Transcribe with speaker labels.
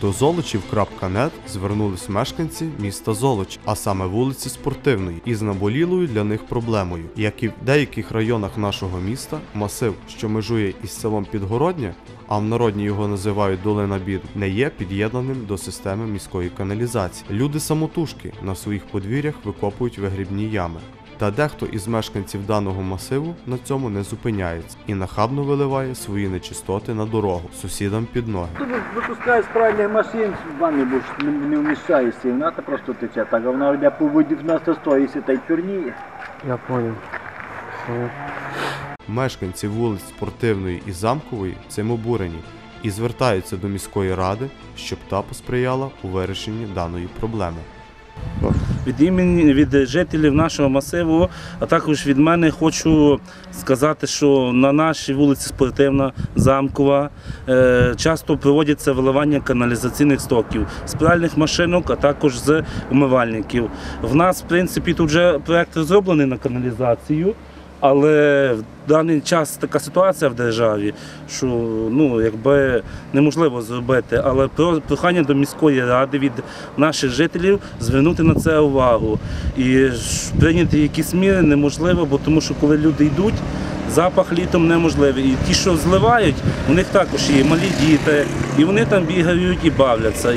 Speaker 1: До Золочів.нет звернулись мешканці міста Золоч, а саме вулиці Спортивної, із наболілою для них проблемою. Як і в деяких районах нашого міста, масив, що межує із селом Підгородня, а в народні його називають Долина Бід, не є під'єднаним до системи міської каналізації. Люди самотужки на своїх подвір'ях викопують вигрібні ями. Та дехто із мешканців даного масиву на цьому не зупиняється і нахабно виливає свої нечистоти на дорогу сусідам під ноги.
Speaker 2: Тут випускають з пральних машин, в ванні бо ж не, вміщаєшся, і вона то просто тече. Так, а вона йде по воді в нас то стоїться та й чорніє.
Speaker 3: Я. Понял.
Speaker 1: Мешканці вулиць Спортивної і Замкової цим обурені і звертаються до міської ради, щоб та посприяла у вирішенні даної проблеми.
Speaker 4: Від імені від жителів нашого масиву, а також від мене хочу сказати, що на нашій вулиці Спортивна, Замкова е, часто проводяться виливання каналізаційних стоків з пральних машинок, а також з умивальників. В нас, в принципі, тут вже проект розроблений на каналізацію. Але в даний час така ситуація в державі, що ну якби неможливо зробити. Але про прохання до міської ради від наших жителів звернути на це увагу. І прийняти якісь міри неможливо, бо тому що коли люди йдуть, запах літом неможливий. І ті, що зливають, у них також є малі діти, і вони там бігають і бавляться.